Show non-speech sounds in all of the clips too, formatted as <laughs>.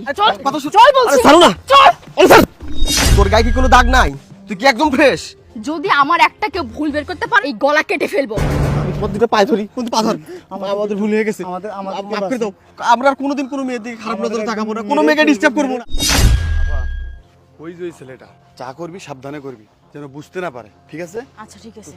ভাই চল। কথা চল বলছি। ছাড়ো না। চল। তোর গায়ে কি কোনো দাগ নাই? তুই কি একদম ফ্রেশ যদি আমার একটা কেউ ভুল বের করতে পারে এই গলা কেটে ফেলব। আমি পায়ে ধরি কিন্তু পা আমাদের ভুল হয়ে গেছে। আমাদের- আমাদের মাফ করে দাও। আমরা আর কোনোদিন কোনো মেয়ের দিকে খারাপ নজরে তাকাবো না। কোনো মেয়েকে ডিস্টার্ব করব না। ওই যে ওই ছেলেটা। চা করবি সাবধানে করবি যেন বুঝতে না পারে। ঠিক আছে? আচ্ছা ঠিক আছে।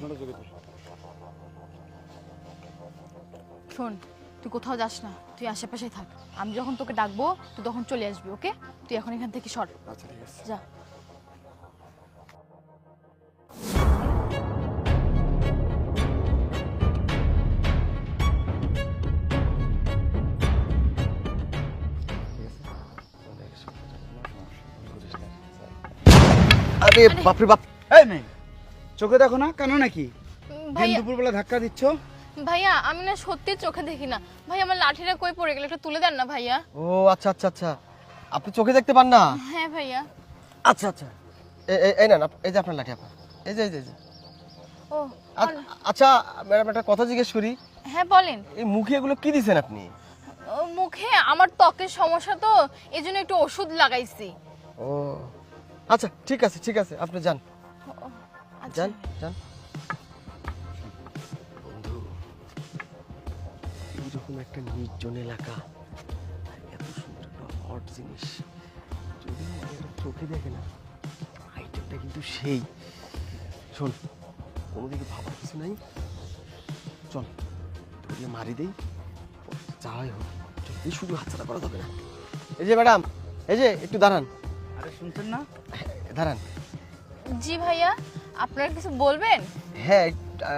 শোন তুই কোথাও যাস না তুই আশেপাশেই থাক। আমি যখন তোকে ডাকবো তুই তখন চলে আসবি ওকে? তুই এখন এখান থেকে সর। আচ্ছা ঠিক আছে। যা। আরে বাপরে বাপ। এই মেয়ে চোখে দেখো না কেন নাকি? দুপুরবেলা ধাক্কা দিচ্ছ? ভাইয়া আমি না সত্যি চোখে দেখি না। ভাই আমার লাঠিটা কই পড়ে গেল? একটু তুলে দেন না ভাইয়া। ও আচ্ছা আচ্ছা আচ্ছা। আপনি চোখে দেখতে পান না? হ্যাঁ ভাইয়া। আচ্ছা আচ্ছা। এই না এই যে আপনার লাঠি আপনার। এই যে এই যে ও আ- আচ্ছা ম্যাডাম একটা কথা জিজ্ঞেস করি। হ্যাঁ বলেন। এই মুখে এগুলো কি দিছেন আপনি? মুখে আমার ত্বকের সমস্যা তো এই জন্য একটু ওষুধ লাগাইছি। ও। আচ্ছা ঠিক আছে ঠিক আছে আপনি যান। আচ্ছা। যান যান। এইরকম একটা নির্জন এলাকা। এত সুন্দর একটা হট জিনিস। যদি চোখে দেখে না আইটেমটা কিন্তু সেই। শোন কোনো দিকে ভাবার কিছু নাই। চল ধরিয়ে মারি দেই। যাওয়াই হোক চল, এই শুধু হাতছাড়া করা যাবে না। এই যে ম্যাডাম এই যে একটু দাঁড়ান। আরে শুনছেন না? দাঁড়ান। জি ভাইয়া আপনারা কিছু বলবেন? হ্যাঁ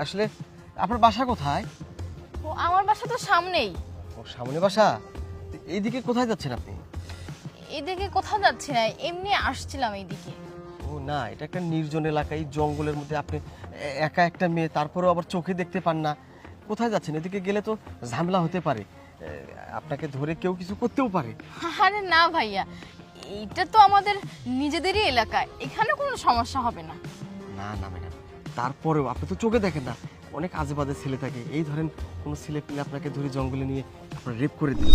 আসলে আপনার বাসা কোথায়? ও আমার বাসা তো সামনেই। ও সামনে বাসা? তো এইদিকে কোথায় যাচ্ছেন আপনি? এদিকে কোথাও যাচ্ছি না এমনি আসছিলাম এইদিকে। ও না এটা একটা নির্জন এলাকা এই জঙ্গলের মধ্যে আপনি একা একটা মেয়ে তারপরেও আবার চোখে দেখতে পান না। কোথায় যাচ্ছেন? এদিকে গেলে তো ঝামেলা হতে পারে। আপনাকে ধরে কেউ কিছু করতেও পারে। আরে না ভাইয়া এইটা তো আমাদের নিজেদেরই এলাকা এখানে কোনো সমস্যা হবে না। না না ম্যাডাম তারপরেও আপনি তো চোখে দেখেন না। অনেক আজে বাজে ছেলে থাকে। এই ধরেন কোনো ছেলে পেলে আপনাকে ধরে জঙ্গলে নিয়ে আপনার রেপ করে দিল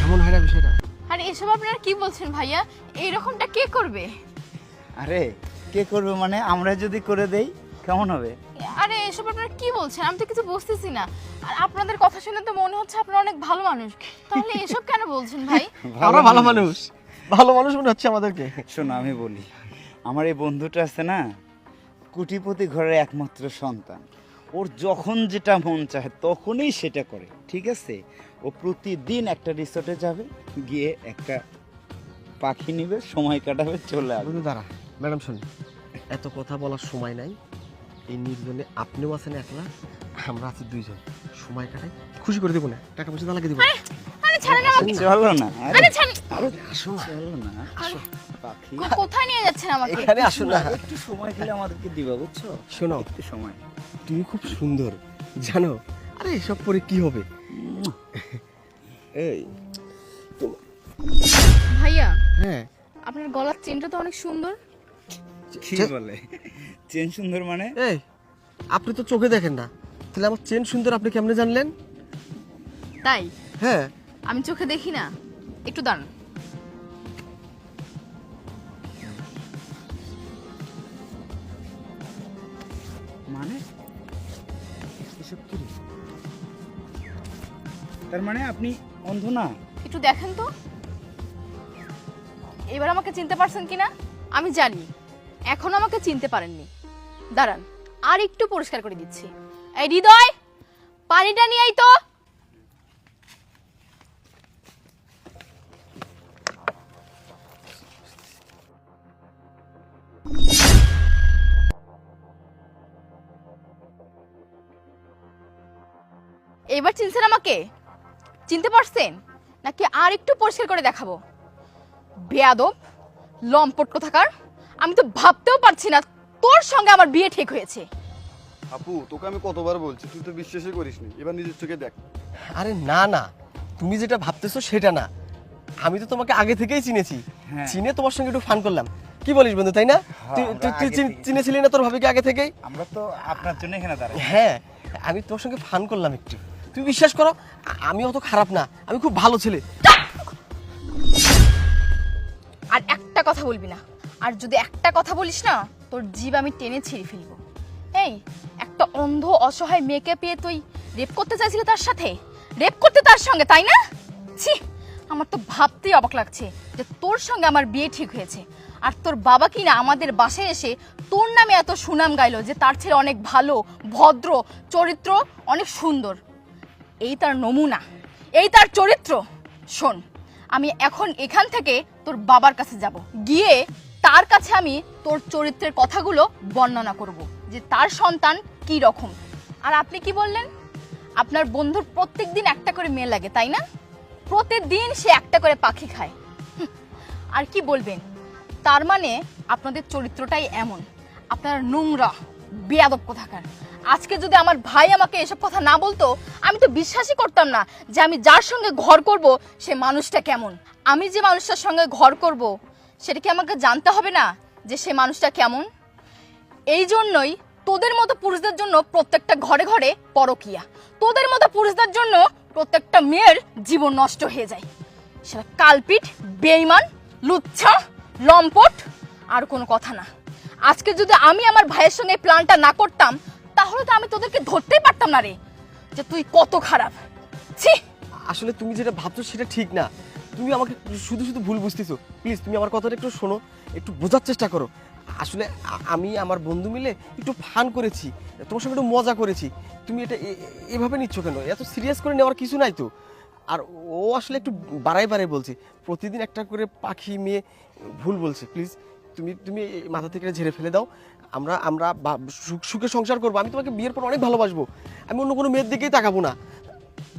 কেমন হয় না বিষয়টা? আর এসব আপনারা কি বলছেন ভাইয়া? এইরকমটা কে করবে? আরে কে করবে মানে আমরা যদি করে দেই কেমন হবে? আরে এসব আপনারা কি বলছেন? আমি তো কিছু বুঝতেছি না। আর আপনাদের কথা শুনে তো মনে হচ্ছে আপনারা অনেক ভালো মানুষ। তাহলে এসব কেন বলছেন ভাই? <laughs> আমরা ভালো মানুষ। ভালো মানুষ মনে হচ্ছে আমাদেরকে। শোনো আমি বলি। আমার এই বন্ধুটা আছে না? কুটিপতি ঘরের একমাত্র সন্তান। ওর যখন যেটা মন চায় তখনই সেটা করে ঠিক আছে? ও প্রতিদিন একটা রিসোর্টে যাবে গিয়ে একটা পাখি নিবে সময় কাটাবে চলে আসবে। বন্ধু দাঁড়া। ম্যাডাম শুনুন। এত কথা বলার সময় নাই। এই নির্জনে আপনিও আছেন একলা আমরা আছি দুইজন। সময় কাটাই খুশি করে দেবো না। টাকা পয়সা লাগিয়ে দেবো? আরে ছাড়েন আমাকে চলো না। আরে আরে ছাড়েন। আরে আসো না চলো না। আসো। পাখি কোথায় নিয়ে যাচ্ছেন আমাকে? এখানে আসো না। একটু সময় খেলে আমাদেরকে দিবা বুঝছ? শোনো। একটু সময়। তুমি খুব সুন্দর। জানো আরে এসব পরে কি হবে? এই ভাইয়া হ্যাঁ। আপনার গলার চেনটা তো অনেক সুন্দর। কি বলে? চেন সুন্দর মানে? এই আপনি তো চোখে দেখেন না। তাহলে আমার চেন সুন্দর আপনি কেমনে জানলেন? তাই? হ্যাঁ। আমি চোখে দেখি না। একটু দাঁড়ান। মানে? এসব কি? তার মানে আপনি অন্ধ না? একটু দেখেন তো। এবার আমাকে চিনতে পারছেন কিনা? আমি জানি। এখনও আমাকে চিনতে পারেননি। দাঁড়ান আর একটু পরিষ্কার করে দিচ্ছি। এই হৃদয়, পানিটা নিয়ে তো। এবার চিনছেন আমাকে? চিনতে পারছেন? নাকি আর একটু পরিষ্কার করে দেখাবো? বেয়াদব লম্পট কোথাকার আমি তো ভাবতেও পারছি না তোর সঙ্গে আমার বিয়ে ঠিক হয়েছে। আপু তোকে আমি কতবার বলছি তুই তো বিশ্বাসই করিস নি এবার নিজের চোখে দেখ। আরে না না। তুমি যেটা ভাবতেছো সেটা না। আমি তো তোমাকে আগে থেকেই চিনেছি। হ্যাঁ। চিনে তোমার সঙ্গে একটু ফান করলাম। কি বলিস বন্ধু তাই না? তুই তুই-। চিনেছিলি না তোর ভাবিকে আগে থেকেই? আমরা তো আপনার জন্য এখানে দাঁড়াই। হ্যাঁ আমি তোর সঙ্গে ফান করলাম একটু। তুমি বিশ্বাস করো আমি অত খারাপ না, আমি খুব ভালো ছেলে। আর একটা কথা বলবি না। আর যদি একটা কথা বলিস না, তোর জীব আমি টেনে ছিঁড়ে ফেলব। এই, একটা অন্ধ, অসহায় মেয়েকে পেয়ে তুই রেপ করতে চাইছিলি তার সাথে? রেপ করতে তার সঙ্গে, তাই না? ছি, আমার তো ভাবতেই অবাক লাগছে যে তোর সঙ্গে আমার বিয়ে ঠিক হয়েছে। আর তোর বাবা কিনা আমাদের বাসায় এসে তোর নামে এত সুনাম গাইলো যে তার ছেলে অনেক ভালো, ভদ্র, চরিত্র অনেক সুন্দর। এই তার নমুনা, এই তার চরিত্র। শোন, আমি এখন এখান থেকে তোর বাবার কাছে যাব। গিয়ে তার কাছে আমি তোর চরিত্রের কথাগুলো বর্ণনা করব, যে তার সন্তান কি রকম। আর আপনি কি বললেন? আপনার বন্ধুর প্রত্যেক দিন একটা করে মেয়ে লাগে, তাই না? প্রতিদিন সে একটা করে পাখি খায়। আর কি বলবেন? তার মানে আপনাদের চরিত্রটাই এমন, আপনার নোংরা, বেয়াদব কোথাকার। আজকে যদি আমার ভাই আমাকে এসব কথা না বলতো, আমি তো বিশ্বাসই করতাম না যে আমি যার সঙ্গে ঘর করব, সে মানুষটা কেমন। আমি যে মানুষটার সঙ্গে ঘর করব, সেটা কি আমাকে জানতে হবে না যে সে মানুষটা কেমন? এই জন্যই তোদের মতো পুরুষদের জন্য প্রত্যেকটা ঘরে ঘরে পরকিয়া। তোদের মতো পুরুষদের জন্য প্রত্যেকটা মেয়ের জীবন নষ্ট হয়ে যায়। সেটা কালপিট, বেইমান, লুচ্ছা, লম্পট, আর কোনো কথা না। আজকে যদি আমি আমার ভাইয়ের সঙ্গে প্ল্যানটা না করতাম তাহলে তো আমি তোদেরকে ধরতেই পারতাম না রে, যে তুই কত খারাপ। ছি! আসলে তুমি যেটা ভাবছ সেটা ঠিক না। তুমি আমাকে শুধু শুধু ভুল বুঝতেছো। প্লিজ, তুমি আমার কথাটা একটু শোনো, একটু বোঝার চেষ্টা করো। আসলে আমি আমার বন্ধু মিলে একটু ফান করেছি, তোমার সঙ্গে একটু মজা করেছি। তুমি এটা এভাবে নিচ্ছ কেন? এত সিরিয়াস করে নেওয়ার কিছু নাই তো। আর ও আসলে একটু বাড়াই বাড়াই বলছে, প্রতিদিন একটা করে পাখি মেয়ে ভুল বলছে। প্লিজ, তুমি তুমি মাথা থেকে ঝেড়ে ফেলে দাও। আমরা আমরা সুখ- সংসার করব। আমি তোমাকে বিয়ের পর অনেক ভালোবাসবো। আমি অন্য কোনো মেয়ের দিকেই তাকাবো না।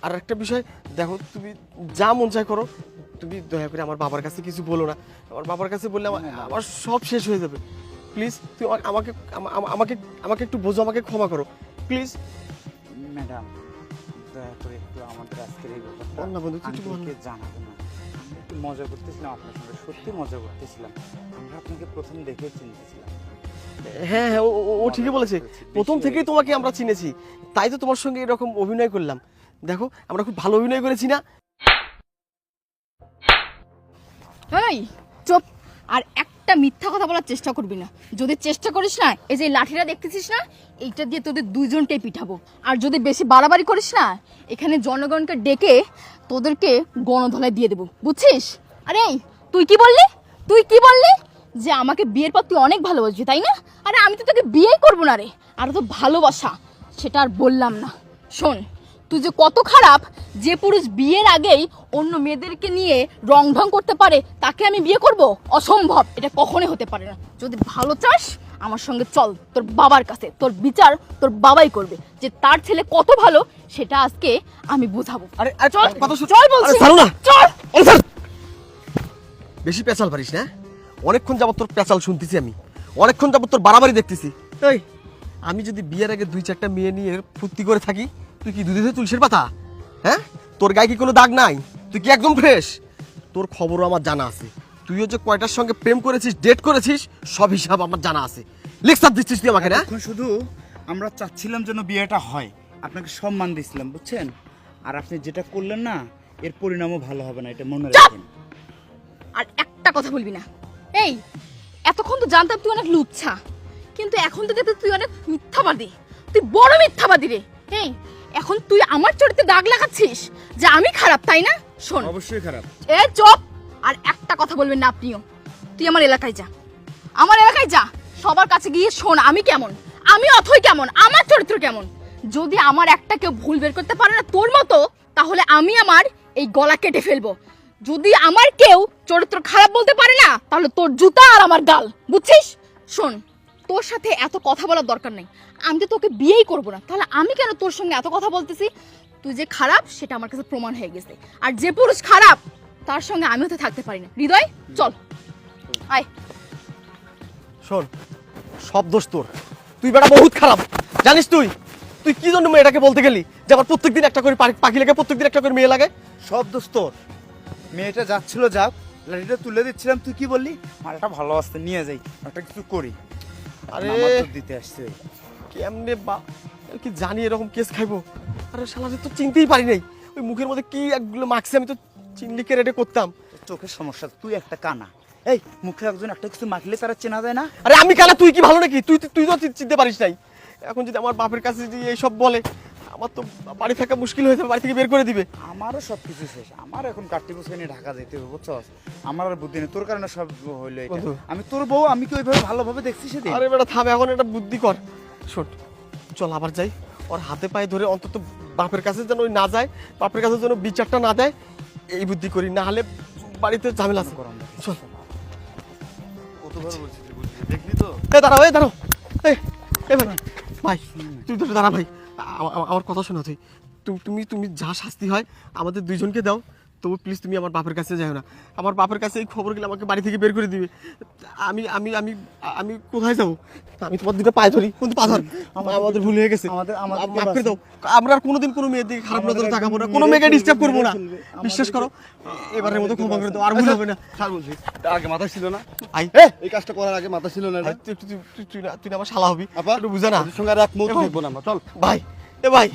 আর একটা বিষয় দেখো তুমি যা মন চায় করো তুমি দয়া করে আমার বাবার কাছে কিছু বলো না। আমার বাবার কাছে বললে আমার সব শেষ হয়ে যাবে। প্লিজ তুমি আমাকে আমা- আমা- আমাকে আমাকে একটু বোঝো আমাকে ক্ষমা করো। প্লিজ। ম্যাডাম দয়া করে একটু আমাদের আজকের এই ব্যাপারটা না বন্ধু। আন্টিকে জানাব না। একটু মজা করতেছিলাম আপনার সঙ্গে সত্যি মজা করতেছিলাম। আমরা আপনাকে প্রথম দেখে চিনতেছিলাম। হ্যাঁ হ্যাঁ ও- ঠিকই বলেছে। প্রথম থেকেই তোমাকে আমরা চিনেছি। তাই তো তোমার সঙ্গে এরকম অভিনয় করলাম। দেখো আমরা খুব ভালো অভিনয় করেছি না? এই চুপ। আর একটা মিথ্যা কথা বলার চেষ্টা করবি না। যদি চেষ্টা করিস না এই যে লাঠিটা দেখতেছিস না এইটা দিয়ে তোদের দুইজনকে পিঠাবো আর যদি বেশি বাড়াবাড়ি করিস না এখানে জনগণকে ডেকে তোদেরকে গণধলায় দিয়ে দেবো। বুঝছিস? আরে তুই কি বললি? তুই কি বললি? যে আমাকে বিয়ের পর তুই অনেক ভালোবাসবি তাই না? আরে আমি তো তোকে বিয়েই করব না রে। আর তো ভালোবাসা সেটা আর বললাম না। শোন তুই যে কত খারাপ যে পুরুষ বিয়ের আগেই অন্য মেয়েদেরকে নিয়ে রং ঢং করতে পারে তাকে আমি বিয়ে করব? অসম্ভব এটা কখনোই হতে পারে না। যদি ভালো চাস আমার সঙ্গে চল তোর বাবার কাছে তোর বিচার তোর বাবাই করবে। যে তার ছেলে কত ভালো সেটা আজকে আমি বুঝাবো। আরে আরে চল কথা চল বলছি। আরে ছাড়ো না। চল। আরে ছাড়! বেশি পেঁচাল পারিস না? অনেকক্ষণ যাবত তোর পেঁচাল শুনতেছি আমি। অনেকক্ষণ যাবত তোর বাড়াবাড়ি দেখতেছি। এই আমি যদি বিয়ের আগে দুই চারটা মেয়ে নিয়ে ফুর্তি করে থাকি তুই কি দুধে তুলসীর পাতা? হ্যাঁ? তোর গায়ে কি কোনো দাগ নাই? তুই কি একদম ফ্রেশ তোর খবরও আমার জানা আছে। তুইও যে কয়টার সঙ্গে প্রেম করেছিস ডেট করেছিস সব হিসাব আমার জানা আছে। লেকচার দিচ্ছিস তুই আমাকে না? এখন শুধু আমরা চাচ্ছিলাম যেন বিয়েটা হয়। আপনাকে সম্মান দিছিলাম বুঝছেন? আর আপনি যেটা করলেন না এর পরিণামও ভালো হবে না এটা মনে! রাখেন আর একটা কথা বলবি না। এই এতক্ষণ তো জানতাম তুই অনেক লুচ্ছা। কিন্তু এখন তো দেখতে তুই অনেক মিথ্যাবাদী। তুই বড় মিথ্যাবাদী রে। এই এখন তুই আমার চরিত্রে দাগ লাগাচ্ছিস যে আমি খারাপ তাই না? শোন। অবশ্যই খারাপ। এ চুপ! আর একটা কথা বলবেন না আপনিও। তুই আমার এলাকায় যা। আমার এলাকায় যা। সবার কাছে গিয়ে শোন আমি কেমন? আমি অথই কেমন? আমার চরিত্র কেমন? যদি আমার একটা কেউ ভুল বের করতে পারে না তোর মতো তাহলে আমি আমার এই গলা কেটে ফেলব। যদি আমার কেউ চরিত্র খারাপ বলতে পারে না, তাহলে তোর জুতা আর আমার গাল, বুঝছিস? শোন, তোর সাথে এত কথা বলার দরকার নেই। আমি তো তোকে বিয়েই করব না। তাহলে আমি কেন তোর সঙ্গে এত কথা বলতেছি? তুই যে খারাপ, সেটা আমার কাছে প্রমাণ হয়ে গেছে। আর যে পুরুষ খারাপ, তার সঙ্গে আমিও তো থাকতে পারি না। হৃদয়, চল। আয়। শোন, সব দোষ তোর। তুই বেটা বহুত খারাপ। জানিস তুই? তুই কি জন্য মেয়েটাকে বলতে গেলি? যে আমার প্রত্যেকদিন একটা করে পাখি লাগে প্রত্যেকদিন একটা করে মেয়ে লাগে? সব দোষ তোর। মেয়েটা যাচ্ছিল যাক লাঠিটা তুলে দিচ্ছিলাম। তুই কি বললি? মালটা ভালো আসতে নিয়ে যাই একটা কিছু করি। আরে দিতে আসছে। কেমনে বা কি জানি এরকম কেস খাইবো? আরে শালারে তো চিনতেই পারি নাই। ওই মুখের মধ্যে কি একগুলো মাখছে আমি তো চিনলি কেড়ে করতাম। চোখের সমস্যা তুই একটা কানা। এই মুখে একজন একটা কিছু মাখলে তারা চেনা যায় না? আরে আমি কালা তুই কি ভালো নাকি? তুই তুই তো চিনতে পারিস নাই। এখন যদি আমার বাপের কাছে যদি এইসব বলে আমার তো বাড়ি থাকা মুশকিল হয়ে যাবে বাড়ি থেকে বের করে দিবে। আমারও সব কিছু শেষ। আমার এখন কাটতে বসে নিয়ে ঢাকা যেতে হবে বুঝছস আমার আর বুদ্ধি নেই। তোর কারণে সব হইল এটা। আমি তোর বউ আমি কি ওইভাবে ভালোভাবে দেখছি সেদিন? আরে বেটা থামে এখন একটা বুদ্ধি কর। শোন চল আবার যাই। ওর হাতে পায়ে ধরে অন্তত বাপের কাছে যেন ওই না যায় বাপের কাছে যেন বিচারটা না দেয় এই বুদ্ধি করি। না হলে বাড়িতে ঝামেলা আছে। চল। কতবার বলছি দেখলি তো? এ দাঁড়াও এ দাঁড়াও। এ এ ভাই ভাই তুই তো দাঁড়া ভাই। আমার কথা শোনো তুই। তুমি তুমি যা শাস্তি হয় আমাদের দুইজনকে দাও। তবু প্লিজ তুমি আমার বাপের কাছে যাও না। আমার বাপের কাছে এই খবর গেলে আমাকে বাড়ি থেকে বের করে দিবে। আমি আমি আমি আমি কোথায় যাব? আমি তোমার দুটো পায়ে ধরি কিন্তু পা ধর। আমাদের ভুল হয়ে গেছে। আমাদের- মাফ করে দাও। আমরা আর কোনোদিন কোনো মেয়ের দিকে খারাপ নজরে তাকাবো না। কোনো মেয়েকে ডিস্টার্ব করব না। বিশ্বাস করো এবারের মতো ক্ষমা করে দাও। আর ভুল হবে না। ছাড় বলছি আগে মাথা ছিল না? আই। এই কাজটা করার আগে মাথা ছিল না তুই- তুই- আমার শালা হবি। একটু বুঝে না। সঙ্গে আর এক মুহূর্ত না চল। ভাই। এ ভাই